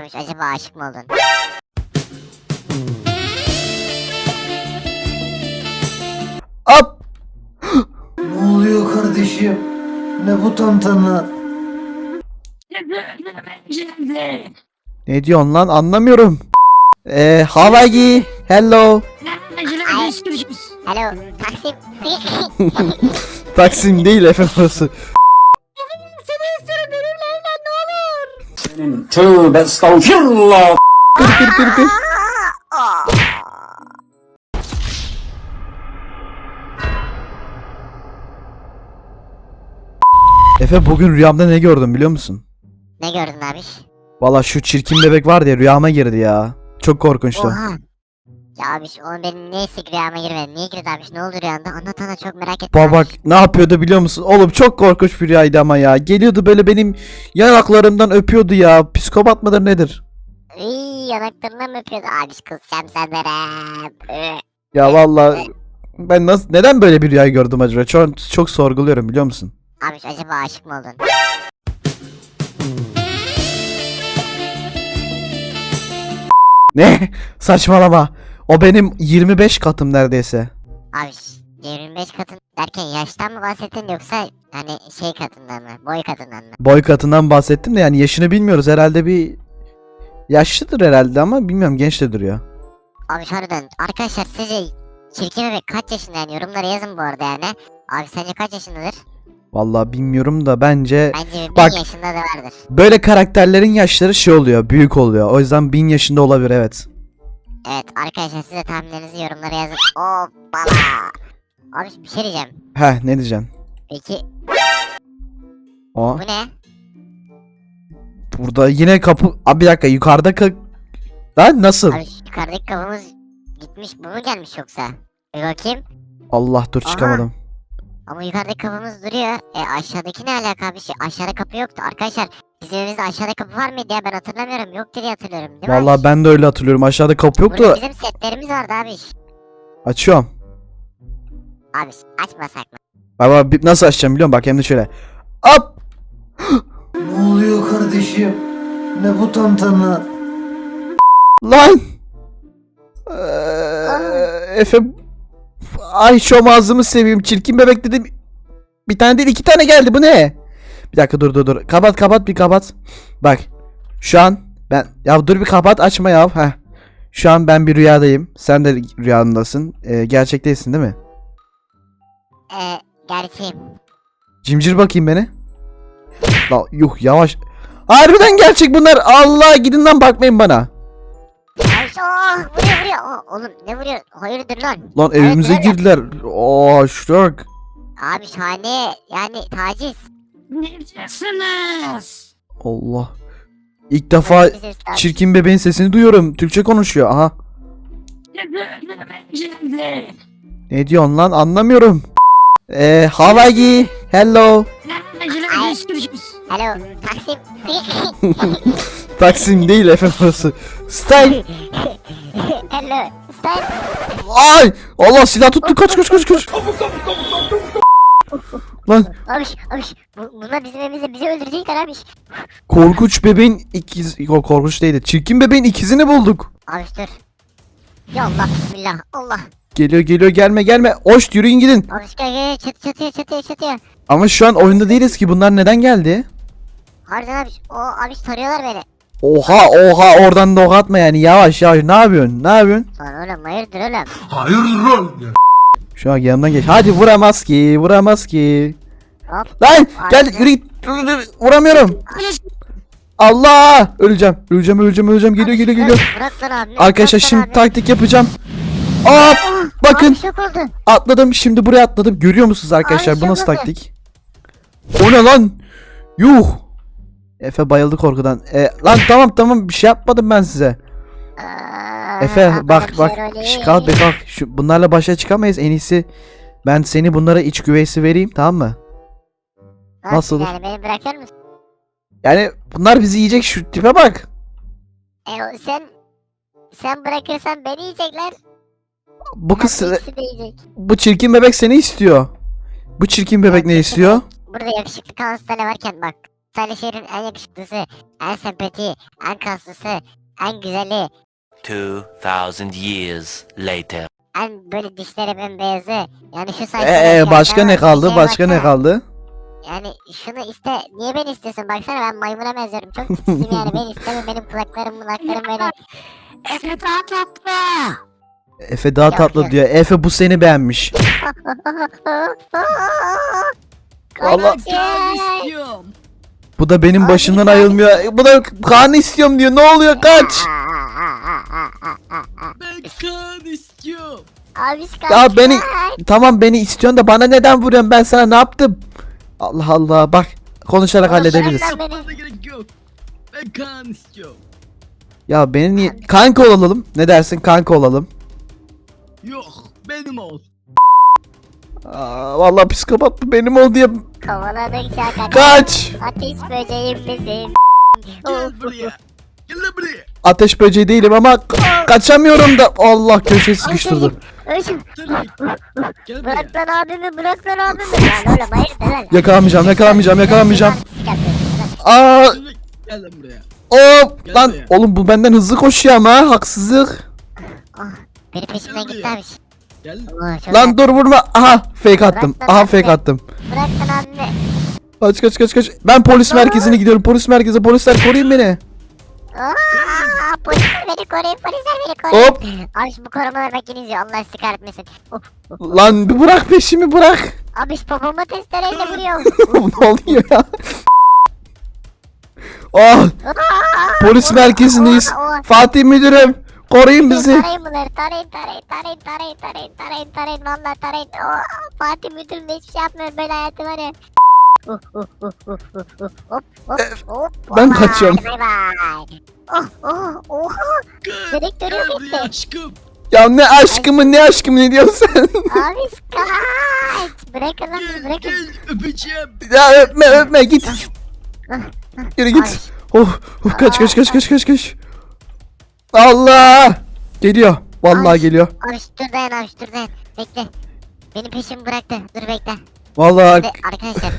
Abi acaba aşık mı oldun? Hop. Ne oluyor kardeşim? Ne bu tantana? Ne diyorsun lan anlamıyorum. Eee Hawaii. Hello. Hello Taksim. Taksim değil efendim burası. Tövbe estağfirullah. Kır kır kır kır. Efe bugün rüyamda ne gördüm biliyor musun? ne gördün abi? Valla şu çirkin bebek var ya rüyama girdi ya. Çok korkunçtu. Oha. Ya abi onu benim niye sık rüyama girmedi? Niye girdi abi? Ne oldu rüyanda? Anlat ana çok merak ettim. Bak bak abi. ne yapıyordu biliyor musun? Oğlum çok korkunç bir rüyaydı ama ya. Geliyordu böyle benim yanaklarımdan öpüyordu ya. Psikopat mıdır nedir? Iy, yanaklarından mı öpüyordu? Abi kızacağım. Ee, Ya valla ben nasıl neden böyle bir rüya gördüm acaba? Çok, çok sorguluyorum biliyor musun? Abi acaba aşık mı oldun? Ne? Saçmalama. O benim 25 katım neredeyse. Abi 25 katın derken yaştan mı bahsettin yoksa hani şey katından mı? Boy katından mı? Boy katından bahsettim de yani yaşını bilmiyoruz. Herhalde bir yaşlıdır herhalde ama bilmiyorum genç de duruyor. Abi harbiden arkadaşlar sizce çirkin bebek kaç yaşında yani yorumlara yazın bu arada yani. Abi sence kaç yaşındadır? Vallahi bilmiyorum da bence Bence bin Bak. yaşında da vardır. böyle karakterlerin yaşları şey oluyor, büyük oluyor. O yüzden 1000 yaşında olabilir evet. Evet arkadaşlar siz de tahminlerinizi yorumlara yazın. Hoppala. Abi bir şey diyeceğim. Heh ne diyeceksin? Peki O bu ne? burada yine kapı... Abi bir dakika yukarıda ka... Lan nasıl? Abi şu yukarıdaki kapımız gitmiş bu mu gelmiş yoksa? Bir bakayım. Allah dur Aha. çıkamadım. Ama yukarıdaki kapımız duruyor. E aşağıdaki ne alaka abi? Şey, aşağıda kapı yoktu. Arkadaşlar bizim evimizde aşağıda kapı var mıydı ya? Ben hatırlamıyorum. Yok diye hatırlıyorum. Değil mi Vallahi abi? ben de öyle hatırlıyorum. Aşağıda kapı yoktu. Burada bizim setlerimiz vardı abi. Açıyorum. Abi açmasak mı? Bak bak bir- nasıl açacağım biliyor musun? Bak hem de şöyle. Hop! Ne oluyor kardeşim? Ne bu tantana? Lan! Ee, Efe... Ay şu ağzımı seveyim. Çirkin bebek dedim. Bir tane değil iki tane geldi. Bu ne? Bir dakika dur dur dur. Kapat kapat bir kapat. Bak. Şu an ben... Ya dur bir kapat açma ya. Heh. Şu an ben bir rüyadayım. Sen de rüyandasın. Ee, gerçek değilsin değil mi? E gerçeğim. Cimcir bakayım beni. La yuh yavaş. Harbiden gerçek bunlar. Allah gidin lan bakmayın bana. Oh, vuruyor vuruyor. Oh, oğlum ne vuruyor? Hayırdır lan? Lan evimize evet. girdiler. Oo şok. Abi şahane. Yani taciz. Allah. İlk defa çirkin bebeğin sesini duyuyorum. Türkçe konuşuyor. Aha. Ne diyorsun lan anlamıyorum. Eee Hawaii. Hello. Hello Taksim. Taksim değil efendim burası. Style. Hello. Style. Ay! Allah silah tuttu. Kaç kaç kaç kaç. Lan Abi abi bu, bunlar bizim evimizde bizi öldürecekler abi. korkunç bebeğin ikiz... Yok korkunç değildi. Çirkin bebeğin ikizini bulduk. Abi dur. Ya Allah bismillah Allah. Geliyor geliyor gelme gelme. Hoş yürüyün gidin. Abi gel gel çat çatıya çatıya çatıya. Ama şu an oyunda değiliz ki. Bunlar neden geldi? Harbiden abi o abi tarıyorlar beni. Oha oha oradan da ok atma yani yavaş yavaş ne yapıyorsun ne yapıyorsun? Lan oğlum hayırdır oğlum. Hayırdır lan? Şu an yanımdan geç hadi vuramaz ki vuramaz ki. Lan gel yürü git vuramıyorum. Allah öleceğim öleceğim öleceğim öleceğim geliyor geliyor geliyor. Bırak lan abi. Arkadaşlar bırak lan şimdi abi. taktik yapacağım. Hop bakın Abi şok oldu. atladım şimdi buraya atladım görüyor musunuz arkadaşlar bu nasıl şaka. taktik? O ne lan? Yuh. Efe bayıldı korkudan. E, lan tamam tamam bir şey yapmadım ben size. Efe bak bak Şş, kalk be kalk şu bunlarla başa çıkamayız en iyisi ben seni bunlara iç güveysi vereyim tamam mı? nasıl? Yani beni bırakır mısın? Yani bunlar bizi yiyecek şu tipe bak. E sen sen bırakırsan beni yiyecekler. Bu kız bu çirkin bebek seni istiyor. Bu çirkin bebek ne istiyor? Burada yakışıklı kanstalı varken bak. Sayılı şehrin en yakışıklısı, en sempati, en kaslısı, en güzeli, 2,000 years later. en böyle dişleri bembeyazı. Yani şu Ee, saçları. ee, başka ne kaldı? Başka ne kaldı? Yani şunu iste. Niye beni istiyorsun? Baksana ben maymuna benziyorum. Çok tipsizim yani. Beni isteme. Benim kulaklarım kulaklarım böyle. Efe daha tatlı. Efe daha Yok, tatlı yok. diyor. Efe bu seni beğenmiş. Allah- Kardeşim. Bu da benim Abi, başımdan ayrılmıyor. Bu da kan istiyorum diyor. Ne oluyor? Kaç. Ben kan istiyorum. Abi. Ya beni tamam beni istiyorsun da bana neden vuruyorsun? Ben sana ne yaptım? Allah Allah bak konuşarak halledebiliriz. Konuşarak- beni. Yapmana gerek yok. Ben kan istiyorum. Ya beni niye kanka olalım? Ne dersin kanka olalım? Yok benim ol. Aa, vallahi psikopat bu benim oldu ya. Kovaladıkça kaç. Kaç. Ateş böceğim misin? Gel buraya. Ateş böceği değilim ama ka- kaçamıyorum da. Allah köşeye sıkıştırdı. Ölçüm. Gel buraya. Bırak lan abimi bırak lan abimi. Lan oğlum hayır lan. Yakalamayacağım, yakalamayacağım, yakalamayacağım. Aa, Gel lan buraya. hop lan oğlum bu benden hızlı koşuyor ama haksızlık. Beni peşimden gitti abi. Gel. Oo, çok Lan dur vurma. Aha fake attım. Aha fake attım. Bırak lan abimi. Kaç kaç kaç kaç. Ben polis merkezine gidiyorum. Polis merkezi. Polisler koruyun beni. Aa, polisler beni koruyun, polisler beni koruyun. Hop. Abi şu bu korumalar izliyor, Allah sizi kahretmesin. Oh, Lan bir bırak peşimi bırak. abi şu popomu testereyle vuruyor. ne oluyor ya? Ah Aa, polis merkezindeyiz. Fatih müdürüm. Koruyun bizi. Tarayın bunları, tarayın, tarayın, tarayın, tarayın, tarayın, tarayın, tarayın, valla tarayın. Oh, Fatih müdürüm de hiçbir şey yapmıyor, böyle hayatı var ya. Hop, hop, hop. ben kaçıyorum. Bay bay. Oh, oh, oha. Gel. Direktörü etti. aşkım. Ya ne aşkımı ne aşkımı ne diyorsun sen? Abi kaç. Bırakın lan, Gel bırakın. gel öpeceğim. ya öpme öpme git. Yürü git. Oh, oh kaç kaç kaç kaç kaç kaç. Allah! Geliyor. Vallahi Ay. geliyor. Abi şu dur dayan abi şu dur dayan. Bekle. Benim peşimi bıraktı. Dur bekle. Vallahi Ve arkadaşlar.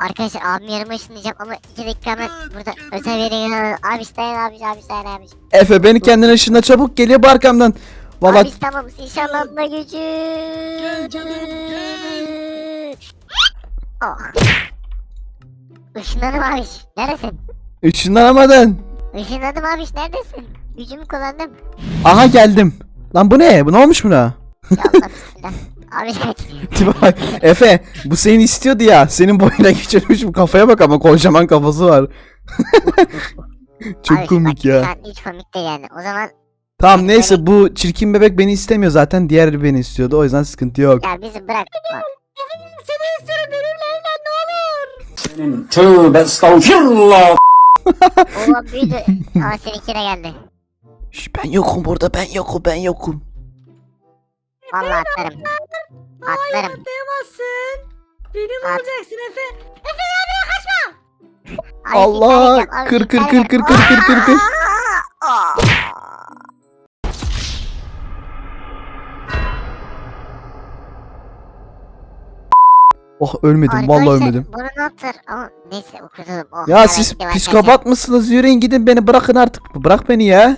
Arkadaşlar abimi yanıma ışınlayacağım ama 2 dakika hemen burada özel bir yere gidiyorum. Abi dayan abi abi dayan abi. Efe beni kendine ışınla çabuk geliyor bu arkamdan. Vallahi Abi tamam inşallah da gücü. Gel canım, gel. Oh. Işınladım abi. Neredesin? ışınlanamadın. Işınladım abi neredesin? Gücümü kullandım. Aha geldim. Lan bu ne? Bu ne olmuş buna? Ya Allah bismillah. Abi. Tipe bak. Efe bu seni istiyordu ya. Senin boyuna küçülmüş bu kafaya bak ama kocaman kafası var. Çok Abi komik bak, ya. Sen hiç komik değil yani. O zaman Tamam neyse bu çirkin bebek beni istemiyor zaten. Diğeri beni istiyordu. O yüzden sıkıntı yok. ya bizi bırak. Bak. Seni istiyorum benimle evlen ne olur. Senin tövbe estağfirullah. Oğlum büyüdü. Ama seninki de geldi. Şş, ben yokum burada ben yokum ben yokum. Vallahi atlarım. Atlarım. Atlayamazsın. Benim At. olacaksın Efe. Abi Allah! siktir edeceğim, abi Kır, kır, siktir kır, kır, kır, kır, kır, kır. Aa! Oh ölmedim vallahi Arkadaşlar, ölmedim. Bunu ne yaptılar? Ama neyse kurtuldum. Oh, Ya siz arkadaşlar. psikopat mısınız? Yürüyün gidin beni bırakın artık. Bırak beni ya.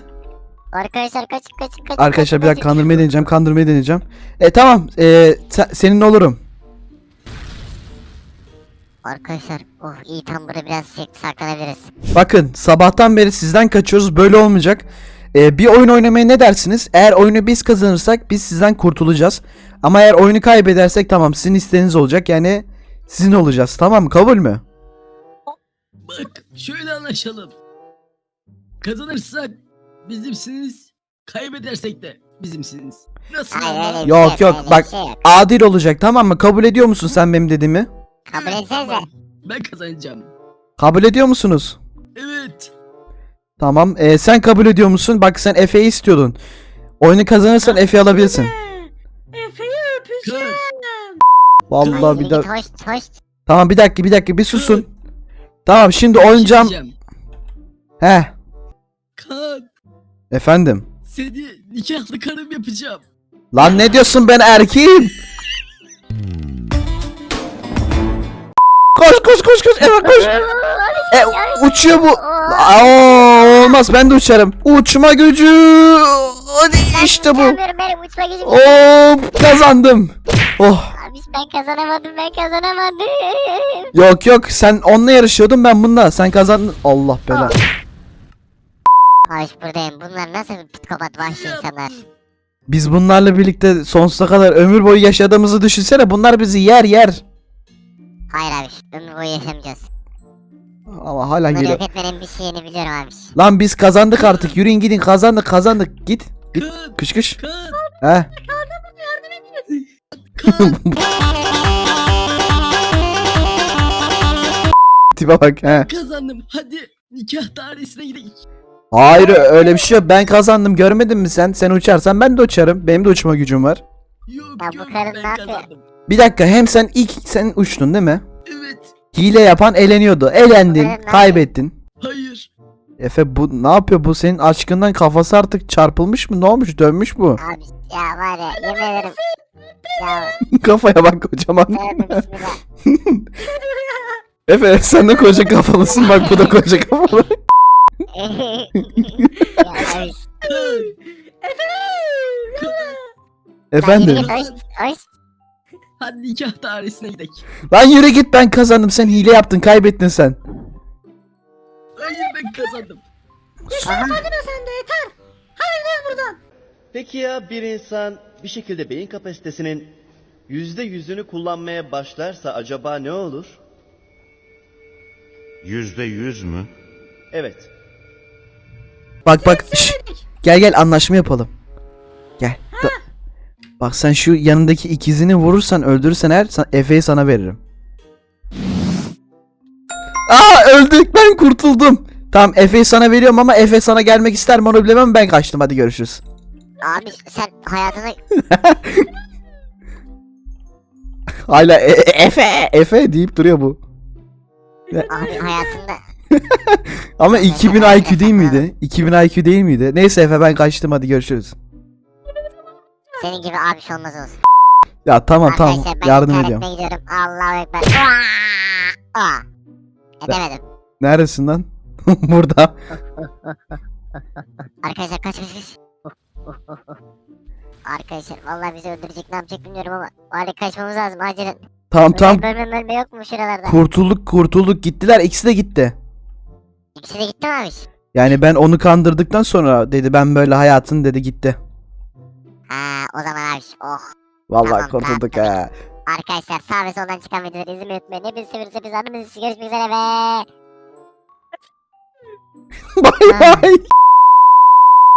Arkadaşlar kaçın kaçın kaçın. Arkadaşlar bir kaçın, dakika kandırmayı deneyeceğim. Kandırmayı deneyeceğim. E tamam. E, se- senin olurum. Arkadaşlar oh iyi tam burada biraz şey, saklanabiliriz. Bakın sabahtan beri sizden kaçıyoruz. Böyle olmayacak. E, bir oyun oynamaya ne dersiniz? Eğer oyunu biz kazanırsak biz sizden kurtulacağız. Ama eğer oyunu kaybedersek tamam sizin isteğiniz olacak. Yani sizin olacağız. Tamam mı? Kabul mü? Bak şöyle anlaşalım. Kazanırsak bizimsiniz. Kaybedersek de bizimsiniz. Nasıl Hayır ama? öyle bir Yok, şey yok, öyle bir bak. şey yok. Adil olacak tamam mı? Kabul ediyor musun sen benim dediğimi? Kabul etsenize. Ben kazanacağım. Kabul ediyor musunuz? Evet. Tamam. E, sen kabul ediyor musun? Bak sen Efe'yi istiyordun. Oyunu kazanırsan Efe alabilirsin. Efe'yi öpeceğim. Vallahi bir dakika. Hoş hoş. Tamam bir dakika bir dakika bir susun. Tamam şimdi diyeceğim. He. Efendim. seni nikahlı karım yapacağım. Lan ne diyorsun ben erkeğim. Koş koş koş koş eve koş. E, uçuyor bu. Aa, olmaz ben de uçarım. Uçma gücü. Hadi işte bu. Benim uçma gücüm. Hop kazandım. Oh. Abi ben kazanamadım ben kazanamadım. Yok yok sen onunla yarışıyordun ben bununla. Sen kazandın. Allah bela. Hoş buradayım. Bunlar nasıl psikopat vahşi insanlar? Biz bunlarla birlikte sonsuza kadar ömür boyu yaşadığımızı düşünsene. Bunlar bizi yer yer. Hayır abi ömür boyu yaşamayacağız. Ama hala Bunları geliyor. yok etmenin bir şeyini biliyorum abi. Lan biz kazandık artık. Yürüyün gidin kazandık kazandık. Git. Git. Kış kış. Kaan. He. Tipe bak he. Kazandım. Hadi nikah dairesine gidelim. Hayır öyle bir şey yok. Ben kazandım. Görmedin mi sen? Sen uçarsan ben de uçarım. Benim de uçma gücüm var. Yok Ya bu yok karın ben ne yapıyor? kazandım. Bir dakika hem sen ilk sen uçtun değil mi? Evet. Hile yapan eleniyordu. Elendin. Evet, ben- Kaybettin. Hayır. Efe bu ne yapıyor? Bu senin aşkından kafası artık çarpılmış mı? Ne olmuş? Dönmüş bu. Abi ya var ya yemin ederim. Ya Kafaya bak kocaman. tövbe bismillah. Efe sen de koca kafalısın. Bak bu da koca kafalı. Efendim. Hadi nikah dairesine gidelim. Lan yürü git ben kazandım. Sen hile yaptın. Kaybettin sen. Hayır ben kazandım. Peki ya bir insan bir şekilde beyin kapasitesinin yüzde yüzünü kullanmaya başlarsa acaba ne olur? Yüzde yüz mü? Evet. Bak bak. şş. Gel gel anlaşma yapalım. Gel. Da- Bak sen şu yanındaki ikizini vurursan öldürürsen eğer Efe'yi sana veririm. Aa öldük ben kurtuldum. Tamam Efe'yi sana veriyorum ama Efe sana gelmek ister mi onu bilemem ben kaçtım hadi görüşürüz. Abi sen hayatını Hala E- E- Efe Efe deyip duruyor bu. abi hayatında Ama 2000 IQ değil miydi? 2000 IQ değil miydi? Neyse Efe ben kaçtım hadi görüşürüz. senin gibi abi şey olmaz olsun. Ya tamam tamam Arkadaşlar ben yardım ediyorum. gidiyorum. Allahu ekber. Aa! Aa! Edemedim. Neredesin lan? Burada. Arkadaşlar kaç kaç kaç. Arkadaşlar vallahi bizi öldürecek ne yapacak bilmiyorum ama hadi kaçmamız lazım acilen. Tamam Tamam. tamam Bölme bölme yok mu şuralarda? kurtulduk kurtulduk gittiler ikisi de gitti. İkisi de gitti mi abi? Yani ben onu kandırdıktan sonra dedi ben böyle hayatın dedi gitti. Ha o zaman abi oh. Vallahi Tamam, kurtulduk ha. Arkadaşlar sağ ve soldan çıkan videoları izlemeyi unutmayın. Hepinizi seviyoruz hepinizi anımız görüşmek üzere ve... Bay bay.